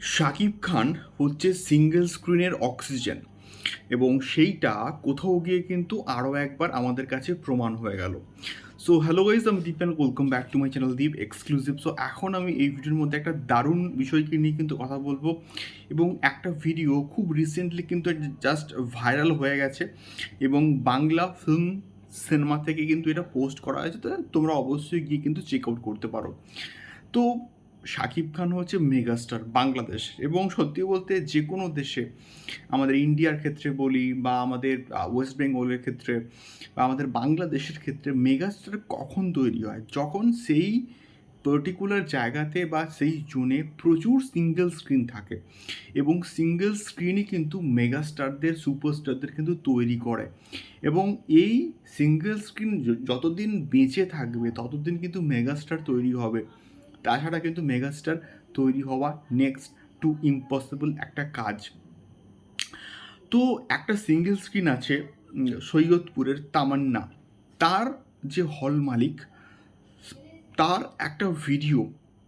শাকিব খান হচ্ছে সিঙ্গেল স্ক্রিনের অক্সিজেন এবং সেইটা কোথাও গিয়ে কিন্তু আরও একবার আমাদের কাছে প্রমাণ হয়ে গেল। সো হ্যালো গাইজ আমি Deep and welcome back to my channel Deep exclusive so এখন আমি এই ভিডিওর মধ্যে একটা দারুণ বিষয়কে নিয়ে কিন্তু কথা বলব এবং একটা ভিডিও খুব রিসেন্টলি কিন্তু জাস্ট ভাইরাল হয়ে গেছে এবং বাংলা ফিল্ম সিনেমা থেকে কিন্তু এটা পোস্ট করা হয়েছে। তো তোমরা অবশ্যই গিয়ে কিন্তু চেক আউট করতে পারো। তো শাকিব খান হচ্ছে মেগাস্টার বাংলাদেশ। এবং সত্যি বলতে যে কোনো দেশে আমাদের ইন্ডিয়ার ক্ষেত্রে বলি বা আমাদের ওয়েস্ট বেঙ্গলের ক্ষেত্রে বা আমাদের বাংলাদেশের ক্ষেত্রে মেগাস্টার কখন তৈরি হয়? যখন সেই পার্টিকুলার জায়গাতে বা সেই জোনে প্রচুর সিঙ্গেল স্ক্রিন থাকে এবং সিঙ্গেল স্ক্রিনই কিন্তু মেগাস্টারদের সুপারস্টারদের কিন্তু তৈরি করে। এবং এই সিঙ্গেল স্ক্রিন যতদিন বেঁচে থাকবে, ততদিন কিন্তু মেগাস্টার তৈরি হবে। তাছাড়া কিন্তু মেগাস্টার তৈরি হওয়া নেক্সট টু ইম্পসিবল একটা কাজ। তো একটা সিঙ্গেল স্ক্রিন আছে সৈয়দপুরের তামান্না। তার যে হল মালিক, তার একটা ভিডিও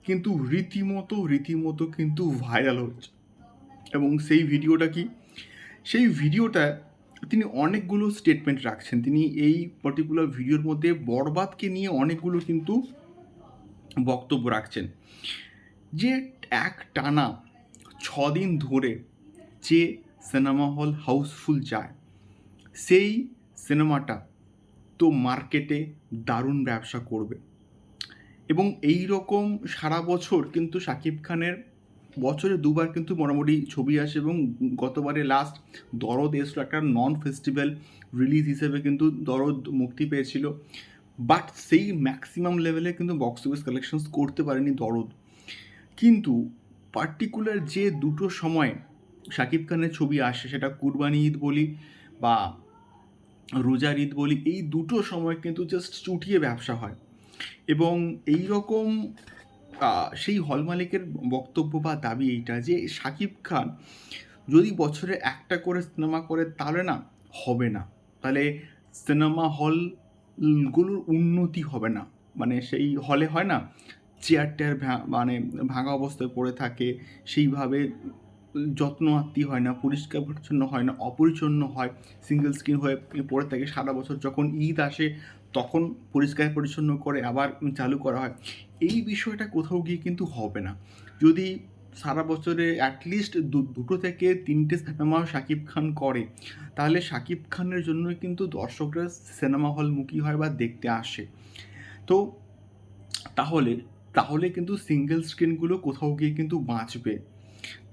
কিন্তু রীতিমতো রীতিমতো কিন্তু ভাইরাল হচ্ছে এবং সেই ভিডিওটা কি? সেই ভিডিওটা তিনি অনেকগুলো স্টেটমেন্ট রাখছেন। তিনি এই পার্টিকুলার ভিডিওর মধ্যে বরবাদকে নিয়ে অনেকগুলো কিন্তু বক্তব্য রাখছেন যে এক টানা দিন ধরে যে সিনেমা হল হাউসফুল যায়, সেই সিনেমাটা তো মার্কেটে দারুণ ব্যবসা করবে। এবং এই রকম সারা বছর কিন্তু শাকিব খানের বছরে দুবার কিন্তু মোটামুটি ছবি আসে এবং গতবারে লাস্ট দরদ এসলো একটা নন ফেস্টিভ্যাল রিলিজ হিসেবে কিন্তু দরদ মুক্তি পেয়েছিল। বাট সেই ম্যাক্সিমাম লেভেলে কিন্তু বক্স অফিস কালেকশনস করতে পারেনি দরদ। কিন্তু পার্টিকুলার যে দুটো সময় শাকিব খানের ছবি আসে, সেটা কুরবানি ঈদ বলি বা রোজার ঈদ বলি, এই দুটো সময় কিন্তু জাস্ট চুটিয়ে ব্যবসা হয়। এবং এই রকম সেই হল মালিকের বক্তব্য বা দাবি এইটা যে শাকিব খান যদি বছরে একটা করে সিনেমা করে, তাহলে না, হবে না। তাহলে সিনেমা হলগুলোর উন্নতি হবে না। মানে সেই হলে হয় না চেয়ার টেয়ার মানে ভাঙা অবস্থায় পড়ে থাকে, সেইভাবে যত্ন আত্মি হয় না, পরিষ্কার পরিচ্ছন্ন হয় না, অপরিচ্ছন্ন হয় সিঙ্গেল স্ক্রিন হয়ে পড়ে থাকে সারা বছর। যখন ঈদ আসে, তখন পরিষ্কার পরিচ্ছন্ন করে আবার চালু করা হয়। এই বিষয়টা কোথাও গিয়ে কিন্তু হবে না। যদি সারা বছরে অ্যাটলিস্ট দুটো থেকে তিনটে সিনেমা শাকিব খান করে। তাহলে শাকিব খানের জন্যই কিন্তু দর্শকরা সিনেমা হলমুখী হয় বা দেখতে আসে। তো তাহলে তাহলে কিন্তু সিঙ্গেল স্ক্রিনগুলো কোথাও গিয়ে কিন্তু বাঁচবে।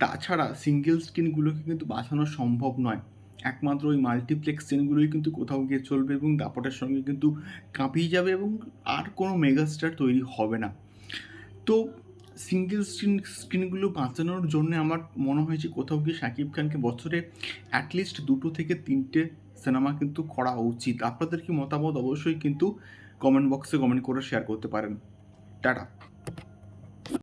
তাছাড়া সিঙ্গেল স্ক্রিনগুলোকে কিন্তু বাঁচানো সম্ভব নয়। একমাত্র ওই মাল্টিপ্লেক্স স্ক্রিনগুলোই কিন্তু কোথাও গিয়ে চলবে এবং দাপটের সঙ্গে কিন্তু কাঁপিয়ে যাবে এবং আর কোনো মেগাস্টার তৈরি হবে না। তো সিঙ্গেল স্ক্রিন স্ক্রিনগুলো বাঁচানোর জন্য আমার মনে হয় যে কোথাও গিয়ে শাকিব খানকে বছরে অ্যাটলিস্ট দুটো থেকে তিনটে সিনেমা কিন্তু করা উচিত। আপনাদের কি মতামত? অবশ্যই কিন্তু কমেন্ট বক্সে কমেন্ট করে শেয়ার করতে পারেন। টাটা।